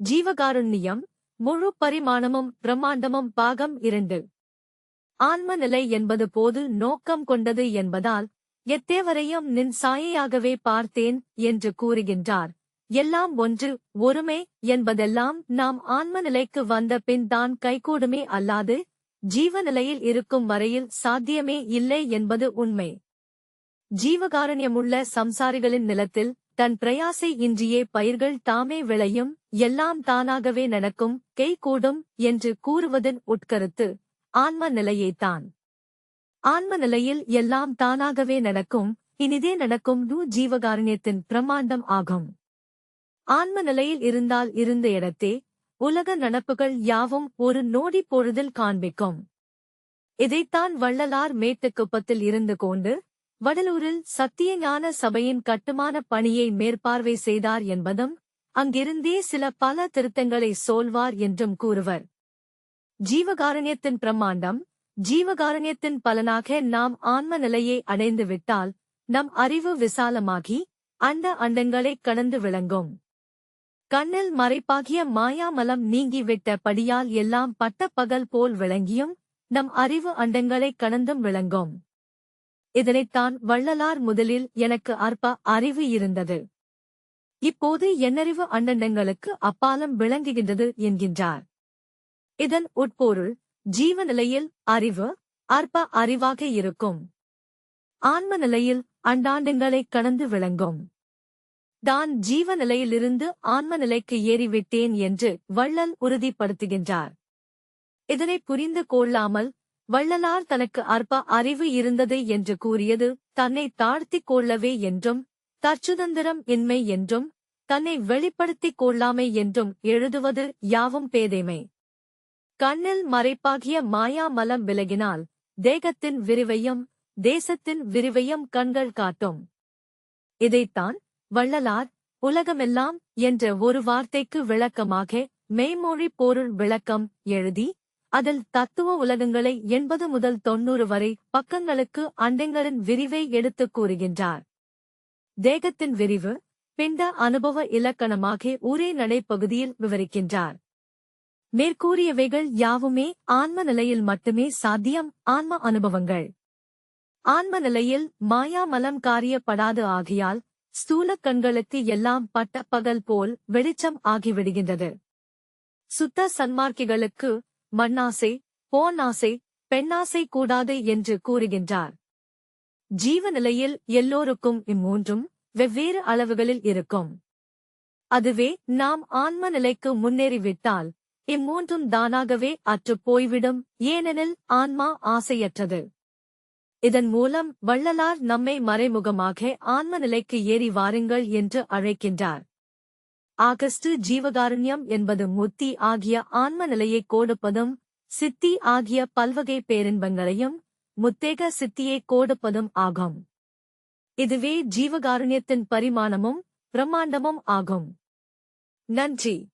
ஜீவகாருண்யம் முழு பரிமாணமும் பிரம்மாண்டமும் பாகம் இரண்டு. ஆன்ம நிலை என்பது போது நோக்கம் கொண்டது என்பதால் எத்தேவரையும் நின் சாயையாகவே பார்த்தேன் என்று கூறுகின்றார். எல்லாம் ஒன்று ஒருமே என்பதெல்லாம் நாம் ஆன்ம நிலைக்கு வந்த பின் தான் கைகூடுமே அல்லாது ஜீவநிலையில் இருக்கும் வரையில் சாத்தியமே இல்லை என்பது உண்மை. ஜீவகாரண்யமுள்ள சம்சாரிகளின் நிலத்தில் தன் பிரயாசை இன்றியே பயிர்கள் தாமே விளையும் எல்லாம் தானாகவே நடக்கும் கை கூடும் என்று கூறுவதன் உட்கருத்து ஆன்ம நிலையேதான் ஆன்ம நிலையில் எல்லாம் தானாகவே நடக்கும் இனிதே நடக்கும் நூ ஜீவகாரண்யத்தின் பிரமாண்டம் ஆகும். ஆன்ம நிலையில் இருந்தால் இருந்த இடத்தே உலக நடப்புகள் யாவும் ஒரு நோடி பொழுதில் காண்பிக்கும். இதைத்தான் வள்ளலார் மேட்டுக்குப்பத்தில் இருந்து கொண்டு வடலூரில் சத்தியஞான சபையின் கட்டுமான பணியை மேற்பார்வை செய்தார் என்பதும் அங்கிருந்தே சில பல திருத்தங்களை சொல்வார் என்றும் கூறுவர். ஜீவகாரண்யத்தின் பிரம்மாண்டம் ஜீவகாரண்யத்தின் பலனாக நாம் ஆன்ம நிலையை அடைந்து விட்டால் நம் அறிவு விசாலமாகி அண்ட அண்டங்களைக் கடந்து விளங்கும். கண்ணில் மறைப்பாகிய மாயாமலம் நீங்கிவிட்ட படியால் எல்லாம் பட்ட பகல் போல் விளங்கியும் நம் அறிவு அண்டங்களைக் கடந்தும் விளங்கும். இதனைத்தான் வள்ளலார் முதலில் எனக்கு அற்ப அறிவு இருந்தது. இப்போது என்னறிவு அண்டண்டங்களுக்கு அப்பாலம் விளங்குகின்றது என்கின்றார். இதன் உட்பொருள் ஜீவநிலையில் அறிவு அற்ப அறிவாக இருக்கும். ஆன்ம நிலையில் அண்டாண்டங்களைக் கடந்து விளங்கும். தான் ஜீவநிலையிலிருந்து ஆன்ம நிலைக்கு ஏறிவிட்டேன் என்று வள்ளல் உறுதிப்படுத்துகின்றார். இதனை புரிந்து கொள்ளாமல் வள்ளலார் தனக்கு அற்ப அறிவு இருந்தது என்று கூறியது தன்னை தாழ்த்திக் கொள்ளவே என்றும் தற்சுதந்திரம் இன்மை என்றும் தன்னை வெளிப்படுத்திக் கொள்ளாமை என்றும் எழுதுவது யாவும் பேதைமை. கண்ணில் மறைப்பாகிய மாயா மலம் விலகினால் தேகத்தின் விரிவையும் தேசத்தின் விரிவையும் கண்கள் காட்டும். இதைத்தான் வள்ளலார் உலகமெல்லாம் என்ற ஒரு வார்த்தைக்கு விளக்கமாக மெய்மொழி பொருள் விளக்கம் எழுதி அதில் தத்துவ உலகங்களை எண்பது முதல் தொன்னூறு வரை பக்கங்களுக்கு அண்டங்களின் விரிவை எடுத்துக் கூறுகின்றார். தேகத்தின் விரிவு பிண்ட அனுபவ இலக்கணமாக ஊரே நடைப்பகுதியில் விவரிக்கின்றார். மேற்கூறியவைகள் யாவுமே ஆன்ம நிலையில் மட்டுமே சாத்தியம் ஆன்ம அனுபவங்கள். ஆன்ம நிலையில் மாயாமலம் காரியப்படாது ஆகியால் ஸ்தூல கண்களுக்கு எல்லாம் பட்ட பகல் போல் வெளிச்சம் ஆகிவிடுகின்றது. சுத்த சன்மார்க்கிகளுக்கு மண்ணாசை போனாசை பெண்ணாசை கூடாது என்று கூறுகின்றார். ஜீவநிலையில் எல்லோருக்கும் இம்மூன்றும் வெவ்வேறு அளவுகளில் இருக்கும். அதுவே நாம் ஆன்ம நிலைக்கு முன்னேறிவிட்டால் இம்மூன்றும் தானாகவே அற்றுப் போய்விடும் ஏனெனில் ஆன்மா ஆசையற்றது. இதன் மூலம் வள்ளலார் நம்மை மறைமுகமாக ஆன்ம நிலைக்கு ஏறி வாருங்கள் என்று அழைக்கின்றார். ஆகஸ்டு ஜீவகாருண்யம் என்பது முத்தி ஆகிய ஆன்ம நிலையைக் கோடுப்பதும் சித்தி ஆகிய பல்வகை பேரின்பங்களையும் முத்தேக சித்தியைக் கோடுப்பதும் ஆகும். இதுவே ஜீவகாருண்யத்தின் பரிமாணமும் பிரம்மாண்டமும் ஆகும். நன்றி.